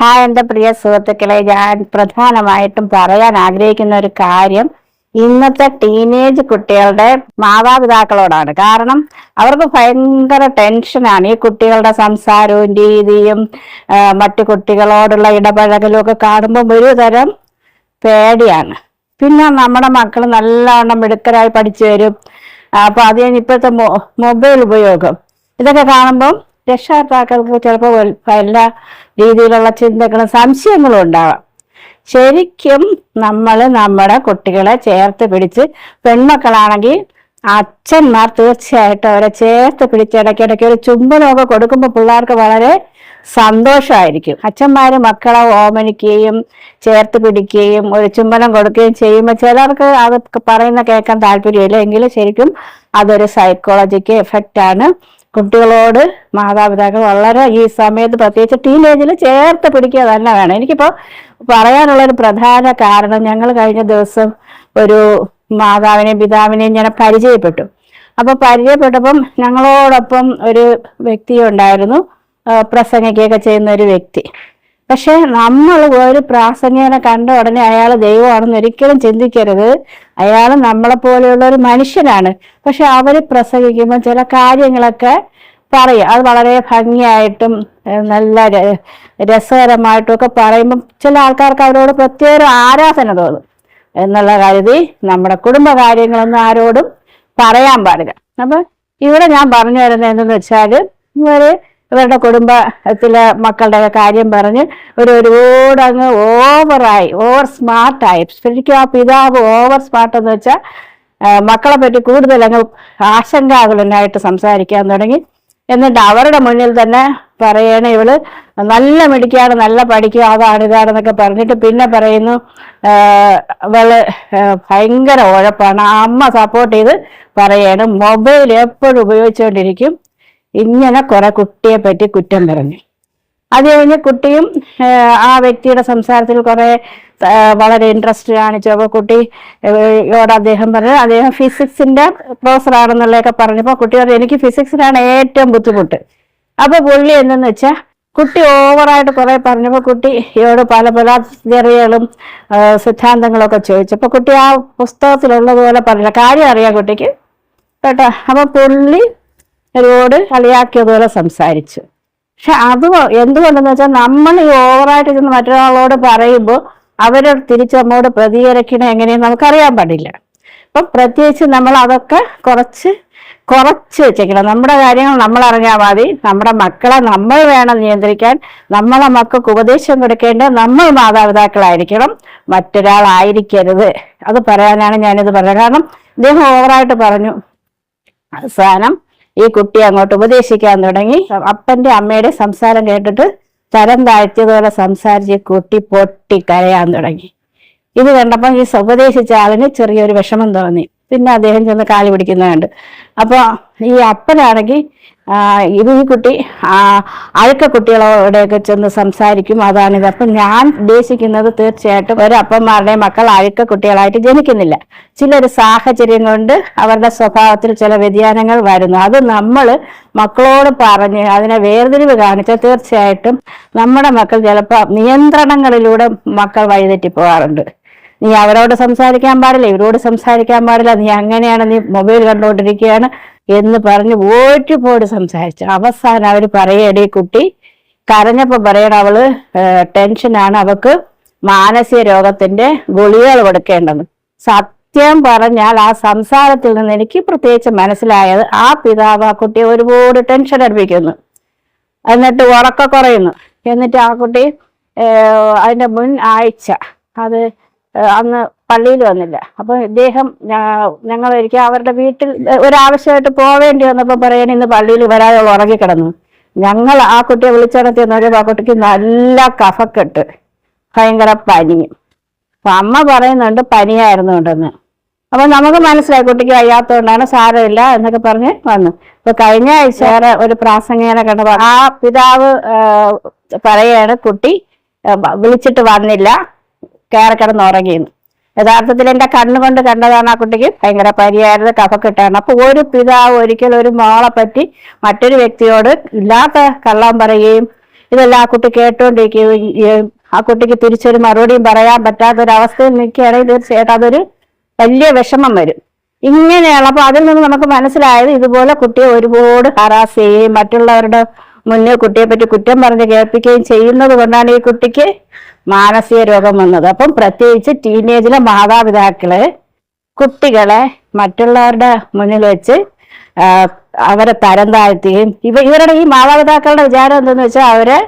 Hi എന്റെ പ്രിയ സുഹൃത്തുക്കളെ ഞാൻ പ്രധാനമായിട്ടും പറയാൻ ആഗ്രഹിക്കുന്ന ഒരു കാര്യം ഇന്നത്തെ ടീനേജ് കുട്ടികളുടെ മാതാപിതാക്കളോടാണ്. കാരണം അവർക്ക് ഭയങ്കര ടെൻഷനാണ് ഈ കുട്ടികളുടെ സംസാരവും രീതിയും മറ്റു കുട്ടികളോടുള്ള ഇടപഴകലും ഒക്കെ കാണുമ്പോൾ ഒരു തരം പേടിയാണ്. പിന്നെ നമ്മുടെ മക്കൾ നല്ലവണ്ണം മിടുക്കരായി പഠിച്ചു വരും. അപ്പൊ അത് കഴിഞ്ഞ് ഇപ്പോഴത്തെ മൊബൈൽ ഉപയോഗം. ഇതൊക്കെ കാണുമ്പം രക്ഷകർത്താക്കൾക്ക് ചിലപ്പോൾ എല്ലാ രീതിയിലുള്ള ചിന്തകളും സംശയങ്ങളും ഉണ്ടാവാം. ശരിക്കും നമ്മൾ നമ്മുടെ കുട്ടികളെ ചേർത്ത് പിടിച്ച് പെൺമക്കളാണെങ്കിൽ അച്ഛന്മാർ തീർച്ചയായിട്ടും അവരെ ചേർത്ത് പിടിച്ച് ഇടയ്ക്കിടയ്ക്ക് ഒരു ചുംബനമൊക്കെ കൊടുക്കുമ്പോൾ പിള്ളേർക്ക് വളരെ സന്തോഷമായിരിക്കും. അച്ഛന്മാര് മക്കളെ ഓമനിക്കുകയും ചേർത്ത് പിടിക്കുകയും ഒരു ചുംബനം കൊടുക്കുകയും ചെയ്യുമ്പോൾ ചിലർക്ക് അത് പറയുന്ന കേൾക്കാൻ താല്പര്യമില്ല. എങ്കിലും ശരിക്കും അതൊരു സൈക്കോളജിക്ക് എഫക്റ്റാണ് കുട്ടികളോട് മാതാപിതാക്കൾ വളരെ ഈ സമയത്ത് പ്രത്യേകിച്ച് ടീനേജിൽ ചേർത്ത് പിടിക്കുക തന്നെ വേണം. എനിക്കിപ്പോൾ പറയാനുള്ള ഒരു പ്രധാന കാരണം ഞങ്ങൾ കഴിഞ്ഞ ദിവസം ഒരു മാതാവിനെയും പിതാവിനെയും ഞാൻ പരിചയപ്പെട്ടു. അപ്പോൾ പരിചയപ്പെട്ടപ്പം ഞങ്ങളോടൊപ്പം ഒരു വ്യക്തി ഉണ്ടായിരുന്നു പ്രസംഗിക്കുകയൊക്കെ ചെയ്യുന്ന ഒരു വ്യക്തി. പക്ഷെ നമ്മൾ ഒരു പ്രാസംഗികനെ കണ്ട ഉടനെ അയാൾ ദൈവമാണെന്ന് ഒരിക്കലും ചിന്തിക്കരുത്. അയാൾ നമ്മളെ പോലെയുള്ള ഒരു മനുഷ്യനാണ്. പക്ഷെ അവർ പ്രസംഗിക്കുമ്പോൾ ചില കാര്യങ്ങളൊക്കെ പറയും. അത് വളരെ ഭംഗിയായിട്ടും നല്ല രസകരമായിട്ടും ഒക്കെ പറയുമ്പം ചില ആൾക്കാർക്ക് അവരോട് പ്രത്യേക ആരാധന തോന്നും. എന്നുള്ള കരുതി നമ്മുടെ കുടുംബ കാര്യങ്ങളൊന്നും ആരോടും പറയാൻ പാടില്ല. അപ്പൊ ഇവിടെ ഞാൻ പറഞ്ഞു വരുന്നത് എന്തെന്ന് വെച്ചാൽ ഇവർ ഇവരുടെ കുടുംബത്തിലെ മക്കളുടെ കാര്യം പറഞ്ഞ് ഒരു ഒരുപാട് അങ്ങ് ഓവറായി ഓവർ സ്മാർട്ടായി ശരിക്കും ആ പിതാവ് ഓവർ സ്മാർട്ട് എന്ന് വെച്ചാൽ മക്കളെ പറ്റി കൂടുതൽ അങ്ങ് ആശങ്കാകുലനായിട്ട് സംസാരിക്കാൻ തുടങ്ങി. എന്നിട്ട് അവരുടെ മുന്നിൽ തന്നെ പറയണ ഇവൾ നല്ല മിടിക്കാണ് നല്ല പഠിക്കുക അതാണ് ഇതാണെന്നൊക്കെ പറഞ്ഞിട്ട് പിന്നെ പറയുന്നു ഇവൾ ഭയങ്കര ഉഴപ്പാണ്. അമ്മ സപ്പോർട്ട് ചെയ്ത് പറയാണ് മൊബൈൽ എപ്പോഴും ഉപയോഗിച്ചുകൊണ്ടിരിക്കും. ഇങ്ങനെ കുറെ കുട്ടിയെ പറ്റി കുറ്റം പറഞ്ഞു. അത് കഴിഞ്ഞ് കുട്ടിയും ആ, വ്യക്തിയുടെ സംസാരത്തിൽ കുറെ വളരെ ഇൻട്രസ്റ്റ് കാണിച്ചു. അപ്പോൾ കുട്ടി യോട് അദ്ദേഹം പറഞ്ഞു അദ്ദേഹം ഫിസിക്സിന്റെ പ്രൊഫസർ ആണെന്നുള്ളതൊക്കെ പറഞ്ഞപ്പോൾ കുട്ടി പറഞ്ഞു എനിക്ക് ഫിസിക്സിനാണ് ഏറ്റവും ബുദ്ധിമുട്ട്. അപ്പൊ പുള്ളി എന്തെന്ന് വെച്ചാൽ കുട്ടി ഓവറായിട്ട് കുറെ പറഞ്ഞപ്പോൾ കുട്ടിയോട് പല പല തിയറികളും സിദ്ധാന്തങ്ങളൊക്കെ ചോദിച്ചു കുട്ടി ആ പുസ്തകത്തിലുള്ളതുപോലെ പറഞ്ഞില്ല. കാര്യം അറിയാം കുട്ടിക്ക്. കേട്ടോ? അപ്പൊ പുള്ളി ോട് കളിയാക്കിയതുപോലെ സംസാരിച്ചു. പക്ഷെ അത് എന്തുകൊണ്ടെന്ന് വെച്ചാൽ നമ്മൾ ഈ ഓവറായിട്ട് ചെന്ന് മറ്റൊരാളോട് പറയുമ്പോൾ അവരോട് തിരിച്ച് നമ്മോട് പ്രതികരിക്കണ എങ്ങനെയെന്ന് നമുക്കറിയാൻ പാടില്ല. അപ്പം പ്രത്യേകിച്ച് നമ്മൾ അതൊക്കെ കുറച്ച് കുറച്ച് വെച്ചേക്കണം. നമ്മുടെ കാര്യങ്ങൾ നമ്മൾ അറിഞ്ഞാൽ മതി. നമ്മുടെ മക്കളെ നമ്മൾ വേണം നിയന്ത്രിക്കാൻ. നമ്മളെ മക്കൾക്ക് ഉപദേശം കൊടുക്കേണ്ടത് നമ്മൾ മാതാപിതാക്കളായിരിക്കണം. മറ്റൊരാളായിരിക്കരുത്. അത് പറയാനാണ് ഞാനിത് പറഞ്ഞത്. കാരണം ഇദ്ദേഹം ഓവറായിട്ട് പറഞ്ഞു. അവസാനം ഈ കുട്ടി അങ്ങോട്ട് ഉപദേശിക്കാൻ തുടങ്ങി. അപ്പന്റെ അമ്മയുടെ സംസാരം കേട്ടിട്ട് തരം താഴ്ത്തിയതുപോലെ സംസാരിച്ച് കുട്ടി പൊട്ടി കരയാൻ തുടങ്ങി. ഇത് കണ്ടപ്പോൾ ഈ ഉപദേശിച്ച ആളിന് ചെറിയൊരു വിഷമം തോന്നി. പിന്നെ അദ്ദേഹം ചെന്ന് കാൽ പിടിക്കുന്നതുണ്ട്. അപ്പോൾ ഈ അപ്പനാണെങ്കിൽ ഇത് ഈ കുട്ടി അഴുക്ക കുട്ടികളോടെയൊക്കെ ചെന്ന് സംസാരിക്കും. അതാണിത് അപ്പൊ ഞാൻ ഉദ്ദേശിക്കുന്നത് തീർച്ചയായിട്ടും ഒരു അപ്പന്മാരുടെയും മക്കൾ അഴുക്ക കുട്ടികളായിട്ട് ജനിക്കുന്നില്ല. ചിലൊരു സാഹചര്യം കൊണ്ട് അവരുടെ സ്വഭാവത്തിൽ ചില വ്യതിയാനങ്ങൾ വരുന്നു. അത് നമ്മൾ മക്കളോട് പറഞ്ഞ് അതിനെ വേർതിരിവ് കാണിച്ചാൽ തീർച്ചയായിട്ടും നമ്മുടെ മക്കൾ ചിലപ്പോൾ നിയന്ത്രണങ്ങളിലൂടെ മക്കൾ വഴിതെറ്റി പോകാറുണ്ട് നീ അവരോട് സംസാരിക്കാൻ പാടില്ല ഇവരോട് സംസാരിക്കാൻ പാടില്ല നീ അങ്ങനെയാണ് നീ മൊബൈൽ കണ്ടുകൊണ്ടിരിക്കുകയാണ് എന്ന് പറഞ്ഞ് ഒരുപാട് സംസാരിച്ചു. അവസാനം അവർ പറയടി കുട്ടി കരഞ്ഞപ്പോ പറയണ അവൾ ടെൻഷനാണ് അവക്ക് മാനസിക രോഗത്തിന്റെ ഗുളികകൾ കൊടുക്കേണ്ടത്. സത്യം പറഞ്ഞാൽ ആ സംസാരത്തിൽ നിന്ന് എനിക്ക് പ്രത്യേകിച്ച് മനസ്സിലായത് ആ പിതാവ് ആ കുട്ടിയെ ഒരുപാട് ടെൻഷൻ അടുപ്പിക്കുന്നു. എന്നിട്ട് ഉറക്ക കുറയുന്നു. എന്നിട്ട് ആ കുട്ടി അതിന്റെ മുൻ ആഴ്ച അത് അന്ന് പള്ളിയിൽ വന്നില്ല. അപ്പൊ ഇദ്ദേഹം ഞങ്ങൾ ഒരിക്കൽ അവരുടെ വീട്ടിൽ ഒരാവശ്യമായിട്ട് പോവേണ്ടി വന്നപ്പോൾ പറയണ ഇന്ന് പള്ളിയിൽ വരാതെ ഉറങ്ങിക്കിടന്നു. ഞങ്ങൾ ആ കുട്ടിയെ വിളിച്ചിടത്തി നോക്കിയപ്പോൾ ആ കുട്ടിക്ക് നല്ല കഫക്കെട്ട്. ഭയങ്കര പനിയും അപ്പൊ അമ്മ പറയുന്നുണ്ട് പനിയായിരുന്നു കൊണ്ടെന്ന് അപ്പൊ നമുക്ക് മനസ്സിലായി കുട്ടിക്ക് വയ്യാത്തതുകൊണ്ടാണ് സാരമില്ല എന്നൊക്കെ പറഞ്ഞ് വന്നു. അപ്പൊ കഴിഞ്ഞ ആഴ്ച ഒരു പ്രാസംഗികനെ കണ്ടപ്പോ ആ പിതാവ് പറയാണ് കുട്ടി വിളിച്ചിട്ട് വന്നില്ല. കയറി കിടന്ന് ഉറങ്ങിയെന്ന് യഥാർത്ഥത്തിൽ എന്റെ കണ്ണുകൊണ്ട് കണ്ടതാണ് ആ കുട്ടിക്ക് ഭയങ്കര പരിയായിരുന്നു കഫക്കെട്ടാണ്. അപ്പൊ ഒരു പിതാവ് ഒരിക്കലും ഒരു മോളെ പറ്റി മറ്റൊരു വ്യക്തിയോട് ഇല്ലാത്ത കള്ളം പറയുകയും ഇതെല്ലാം ആ കുട്ടി കേട്ടുകൊണ്ടിരിക്കുകയും ആ കുട്ടിക്ക് തിരിച്ചൊരു മറുപടിയും പറയാൻ പറ്റാത്ത ഒരു അവസ്ഥയിൽ നിൽക്കുകയാണെങ്കിൽ തീർച്ചയായിട്ടും അതൊരു വലിയ വിഷമം വരും. ഇങ്ങനെയുള്ള അപ്പൊ അതിൽ നിന്ന് നമുക്ക് മനസ്സിലായത് ഇതുപോലെ കുട്ടിയെ ഒരുപാട് ഹറാസ് ചെയ്യുകയും മറ്റുള്ളവരുടെ മുന്നിൽ കുട്ടിയെ പറ്റി കുറ്റം പറഞ്ഞ് കേൾപ്പിക്കുകയും ചെയ്യുന്നത് കൊണ്ടാണ് ഈ കുട്ടിക്ക് മാനസിക രോഗം വന്നത്. അപ്പം പ്രത്യേകിച്ച് ടീനേജിലെ മാതാപിതാക്കൾ കുട്ടികളെ മറ്റുള്ളവരുടെ മുന്നിൽ വെച്ച് അവരെ തരം താഴ്ത്തുകയും ഇവ ഇവരുടെ ഈ മാതാപിതാക്കളുടെ വിചാരം എന്തെന്ന് വെച്ചാൽ അവരെ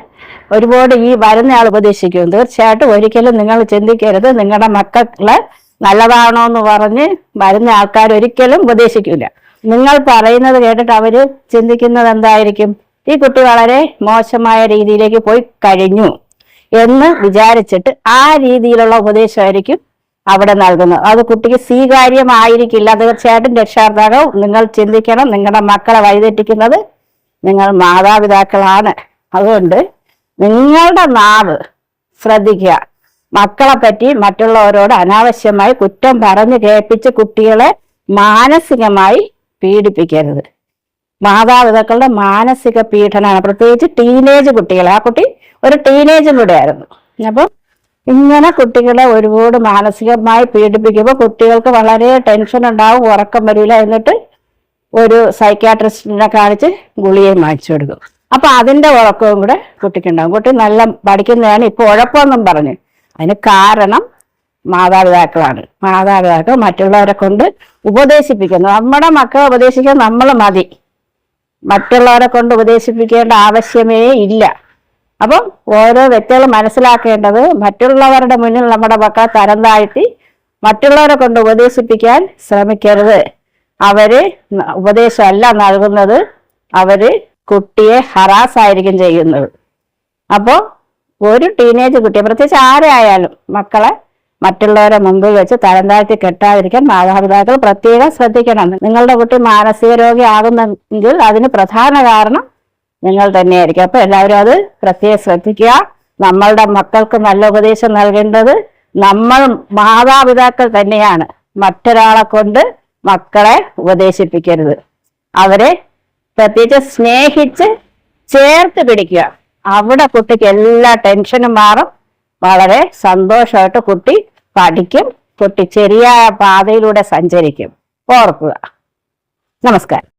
ഒരുപാട് ഈ വരുന്നയാൾ ഉപദേശിക്കും. തീർച്ചയായിട്ടും ഒരിക്കലും നിങ്ങൾ ചിന്തിക്കരുത്. നിങ്ങളുടെ മക്കളെ നല്ലതാണോ എന്ന് പറഞ്ഞ് വരുന്ന ആൾക്കാർ ഒരിക്കലും ഉപദേശിക്കില്ല നിങ്ങൾ പറയുന്നത് കേട്ടിട്ട് അവർ ചിന്തിക്കുന്നത് എന്തായിരിക്കും? ഈ കുട്ടി വളരെ മോശമായ രീതിയിലേക്ക് പോയി കഴിഞ്ഞു എന്ന് വിചാരിച്ചിട്ട് ആ രീതിയിലുള്ള ഉപദേശമായിരിക്കും അവിടെ നൽകുന്നത്. അത് കുട്ടിക്ക് സ്വീകാര്യമായിരിക്കില്ല. തീർച്ചയായിട്ടും രക്ഷാകർത്താക്കൾ നിങ്ങൾ ചിന്തിക്കണം. നിങ്ങളുടെ മക്കളെ വഴിതെറ്റിക്കുന്നത് നിങ്ങൾ മാതാപിതാക്കളാണ്. അതുകൊണ്ട് നിങ്ങളുടെ നാവ് ശ്രദ്ധിക്കുക. മക്കളെ പറ്റി മറ്റുള്ളവരോട് അനാവശ്യമായി കുറ്റം പറഞ്ഞു കേൾപ്പിച്ച് കുട്ടികളെ മാനസികമായി പീഡിപ്പിക്കരുത്. മാതാപിതാക്കളുടെ മാനസിക പീഡനമാണ് പ്രത്യേകിച്ച് ടീനേജ് കുട്ടികൾ ആ കുട്ടി ഒരു ടീനേജും കൂടെ ആയിരുന്നു അപ്പം ഇങ്ങനെ കുട്ടികളെ ഒരുപാട് മാനസികമായി പീഡിപ്പിക്കുമ്പോൾ കുട്ടികൾക്ക് വളരെ ടെൻഷൻ ഉണ്ടാവും ഉറക്കം വരില്ല എന്നിട്ട് ഒരു സൈക്യാട്രിസ്റ്റിനെ കാണിച്ച് ഗുളികയും വാങ്ങിച്ചു കൊടുക്കും. അപ്പൊ അതിന്റെ ഉറക്കവും കൂടെ കുട്ടിക്കുണ്ടാവും. കുട്ടി നല്ല പഠിക്കുന്നതാണ്. ഇപ്പൊ ഉഴപ്പമെന്നും പറഞ്ഞു. അതിന് കാരണം മാതാപിതാക്കളാണ്. മാതാപിതാക്കൾ മറ്റുള്ളവരെ കൊണ്ട് ഉപദേശിപ്പിക്കുന്നു. നമ്മുടെ മക്കളെ ഉപദേശിക്കാൻ നമ്മൾ മതി. മറ്റുള്ളവരെ കൊണ്ട് ഉപദേശിപ്പിക്കേണ്ട ആവശ്യമേ ഇല്ല. അപ്പം ഓരോ വ്യക്തികൾ മനസ്സിലാക്കേണ്ടത് മറ്റുള്ളവരുടെ മുന്നിൽ നമ്മുടെ മക്കളെ തരം താഴ്ത്തി മറ്റുള്ളവരെ കൊണ്ട് ഉപദേശിപ്പിക്കാൻ ശ്രമിക്കരുത്. അവർ ഉപദേശമല്ല നൽകുന്നത്. അവർ കുട്ടിയെ ഹറാസ് ആയിരിക്കും ചെയ്യുന്നത്. അപ്പോൾ ഒരു ടീനേജ് കുട്ടിയെ പ്രത്യേകിച്ച് ആരായാലും മക്കളെ മറ്റുള്ളവരെ മുമ്പിൽ വെച്ച് തരം താഴ്ത്തി കെട്ടാതിരിക്കാൻ മാതാപിതാക്കൾ പ്രത്യേകം ശ്രദ്ധിക്കണം. നിങ്ങളുടെ കുട്ടി മാനസിക രോഗിയാകുന്നെങ്കിൽ അതിന് പ്രധാന കാരണം നിങ്ങൾ തന്നെയായിരിക്കും. അപ്പൊ എല്ലാവരും അത് പ്രത്യേകം ശ്രദ്ധിക്കുക. നമ്മളുടെ മക്കൾക്ക് നല്ല ഉപദേശം നൽകേണ്ടത് നമ്മൾ മാതാപിതാക്കൾ തന്നെയാണ്. മറ്റൊരാളെ കൊണ്ട് മക്കളെ ഉപദേശിപ്പിക്കരുത്. അവരെ പ്രത്യേകിച്ച് സ്നേഹിച്ച് ചേർത്ത് പിടിക്കുക. അവിടെ കുട്ടിക്ക് എല്ലാ ടെൻഷനും മാറും. വളരെ സന്തോഷമായിട്ട് കുട്ടി പഠിക്കും കുട്ടി ചെറിയ പാതയിലൂടെ സഞ്ചരിക്കും. ഓർക്കുക. നമസ്കാരം.